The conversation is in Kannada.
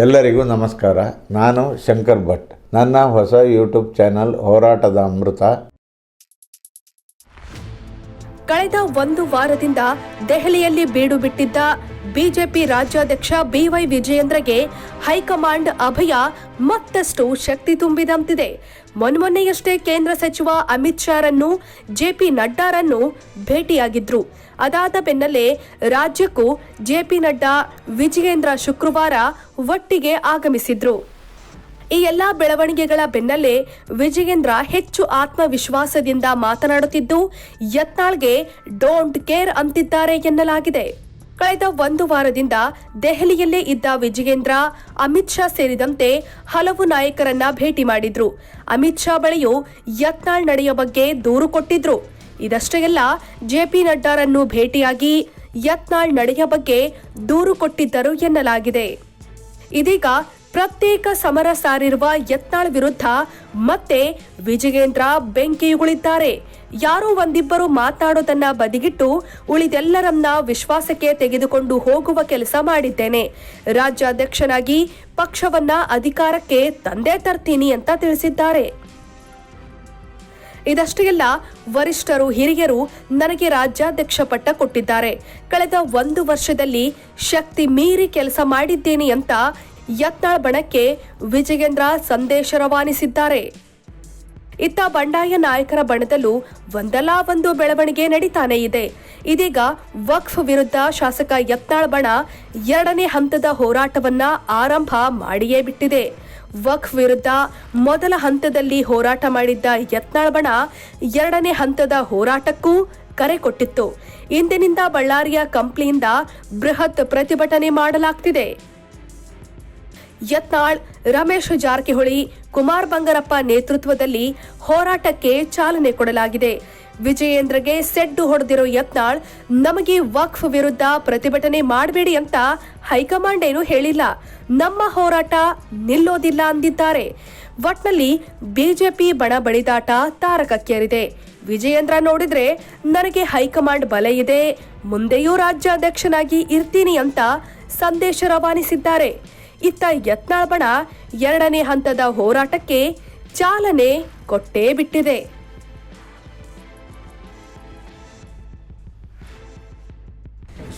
ಎಲ್ಲರಿಗೂ ನಮಸ್ಕಾರ. ನಾನು ಶಂಕರ್ ಭಟ್. ನನ್ನ ಹೊಸ ಯೂಟ್ಯೂಬ್ ಚಾನಲ್ ಹೋರಾಟದ ಅಮೃತ. ಕಳೆದ ಒಂದು ವಾರದಿಂದ ದೆಹಲಿಯಲ್ಲಿ ಬೀಡು ಬಿಟ್ಟಿದ್ದ ಬಿಜೆಪಿ ರಾಜ್ಯಾಧ್ಯಕ್ಷ ಬಿವೈ ವಿಜಯೇಂದ್ರಗೆ ಹೈಕಮಾಂಡ್ ಅಭಯ ಮತ್ತಷ್ಟು ಶಕ್ತಿ ತುಂಬಿದಂತಿದೆ. ಮೊನ್ಮೊನ್ನೆಯಷ್ಟೇ ಕೇಂದ್ರ ಸಚಿವ ಅಮಿತ್ ಶಾರನ್ನು ಜೆಪಿ ನಡ್ಡಾರನ್ನು ಭೇಟಿಯಾಗಿದ್ರು. ಅದಾದ ಬೆನ್ನಲ್ಲೇ ರಾಜ್ಯಕ್ಕೂ ಜೆಪಿ ನಡ್ಡಾ, ವಿಜಯೇಂದ್ರ ಶುಕ್ರವಾರ ಒಟ್ಟಿಗೆ ಆಗಮಿಸಿದ್ರು. ಈ ಎಲ್ಲಾ ಬೆಳವಣಿಗೆಗಳ ಬೆನ್ನಲ್ಲೇ ವಿಜಯೇಂದ್ರ ಹೆಚ್ಚು ಆತ್ಮವಿಶ್ವಾಸದಿಂದ ಮಾತನಾಡುತ್ತಿದ್ದು, ಯತ್ನಾಳ್ಗೆ ಡೋಂಟ್ ಕೇರ್ ಅಂತಿದ್ದಾರೆ ಎನ್ನಲಾಗಿದೆ. ಕಳೆದ ಒಂದು ವಾರದಿಂದ ದೆಹಲಿಯಲ್ಲೇ ಇದ್ದ ವಿಜಯೇಂದ್ರ, ಅಮಿತ್ ಶಾ ಸೇರಿದಂತೆ ಹಲವು ನಾಯಕರನ್ನ ಭೇಟಿ ಮಾಡಿದ್ರು. ಅಮಿತ್ ಶಾ ಬಳಿಯೂ ಯತ್ನಾಳ್ ನಡೆಯ ಬಗ್ಗೆ ದೂರು ಕೊಟ್ಟಿದ್ರು. ಇದಷ್ಟೇ ಅಲ್ಲ ಜೆಪಿ ನಡ್ಡಾರನ್ನು ಭೇಟಿಯಾಗಿ ಯತ್ನಾಳ್ ನಡೆಯ ಬಗ್ಗೆ ದೂರು ಕೊಟ್ಟಿದ್ದರು ಎನ್ನಲಾಗಿದೆ. ಇದೀಗ ಪ್ರತ್ಯೇಕ ಸಮರ ಸಾರಿರುವ ಯತ್ನಾಳ್ ವಿರುದ್ಧ ಮತ್ತೆ ವಿಜಯೇಂದ್ರ ಬೆಂಕಿಯುಗುಳಿದ್ದಾರೆ ಯಾರೋ ಒಂದಿಬ್ಬರು ಮಾತಾಡೋದನ್ನ ಬದಿಗಿಟ್ಟು ಉಳಿದೆಲ್ಲರನ್ನ ವಿಶ್ವಾಸಕ್ಕೆ ತೆಗೆದುಕೊಂಡು ಹೋಗುವ ಕೆಲಸ ಮಾಡಿದ್ದೇನೆ. ರಾಜ್ಯಾಧ್ಯಕ್ಷನಾಗಿ ಪಕ್ಷವನ್ನ ಅಧಿಕಾರಕ್ಕೆ ತಂದೆ ತರ್ತೀನಿ ಅಂತ ತಿಳಿಸಿದ್ದಾರೆ. ಇದಷ್ಟೇ ಅಲ್ಲ ವರಿಷ್ಠರು, ಹಿರಿಯರು ನನಗೆ ರಾಜ್ಯಾಧ್ಯಕ್ಷ ಪಟ್ಟ ಕೊಟ್ಟಿದ್ದಾರೆ. ಕಳೆದ ಒಂದು ವರ್ಷದಲ್ಲಿ ಶಕ್ತಿ ಮೀರಿ ಕೆಲಸ ಮಾಡಿದ್ದೇನೆ ಅಂತ ಯತ್ನಾಳ್ ಬಣಕ್ಕೆ ವಿಜಯೇಂದ್ರ ಸಂದೇಶ ರವಾನಿಸಿದ್ದಾರೆ. ಇತ್ತ ಬಂಡಾಯ ನಾಯಕರ ಬಣದಲ್ಲೂ ಒಂದಲ್ಲ ಒಂದು ಬೆಳವಣಿಗೆ ನಡೀತಾನೆ ಇದೆ. ಇದೀಗ ವಕ್ಫ್ ವಿರುದ್ಧ ಶಾಸಕ ಯತ್ನಾಳ್ ಬಣ ಎರಡನೇ ಹಂತದ ಹೋರಾಟವನ್ನ ಆರಂಭ ಮಾಡಿಯೇ ಬಿಟ್ಟಿದೆ. ವಕ್ಫ್ ವಿರುದ್ಧ ಮೊದಲ ಹಂತದಲ್ಲಿ ಹೋರಾಟ ಮಾಡಿದ್ದ ಯತ್ನಾಳ್ ಬಣ ಎರಡನೇ ಹಂತದ ಹೋರಾಟಕ್ಕೂ ಕರೆ ಕೊಟ್ಟಿತ್ತು. ಇಂದಿನಿಂದ ಬಳ್ಳಾರಿಯ ಕಂಪ್ಲಿಯಿಂದ ಬೃಹತ್ ಪ್ರತಿಭಟನೆ ಮಾಡಲಾಗ್ತಿದೆ. ಯತ್ನಾಳ್, ರಮೇಶ್ ಜಾರಕಿಹೊಳಿ, ಕುಮಾರ್ ಬಂಗಾರಪ್ಪ ನೇತೃತ್ವದಲ್ಲಿ ಹೋರಾಟಕ್ಕೆ ಚಾಲನೆ ಕೊಡಲಾಗಿದೆ. ವಿಜಯೇಂದ್ರಗೆ ಸೆಡ್ಡು ಹೊಡೆದಿರೋ ಯತ್ನಾಳ್ ನಮಗೆ ವಕ್ಫ್ ವಿರುದ್ಧ ಪ್ರತಿಭಟನೆ ಮಾಡಬೇಡಿ ಅಂತ ಹೈಕಮಾಂಡ್ ಏನು ಹೇಳಿಲ್ಲ. ನಮ್ಮ ಹೋರಾಟ ನಿಲ್ಲೋದಿಲ್ಲ ಅಂದಿದ್ದಾರೆ. ಒಟ್ನಲ್ಲಿ ಬಿಜೆಪಿ ಬಣ ಬಳಿದಾಟ ತಾರಕಕ್ಕೇರಿದೆ. ವಿಜಯೇಂದ್ರ ನೋಡಿದ್ರೆ ನನಗೆ ಹೈಕಮಾಂಡ್ ಬಲ ಇದೆ, ಮುಂದೆಯೂ ರಾಜ್ಯಾಧ್ಯಕ್ಷನಾಗಿ ಇರ್ತೀನಿ ಅಂತ ಸಂದೇಶ ರವಾನಿಸಿದ್ದಾರೆ. ಇತ್ತ ಯತ್ನಾಳ್ ಬಣ ಎರಡನೇ ಹಂತದ ಹೋರಾಟಕ್ಕೆ ಚಾಲನೆ ಕೊಟ್ಟೇ ಬಿಟ್ಟಿದೆ.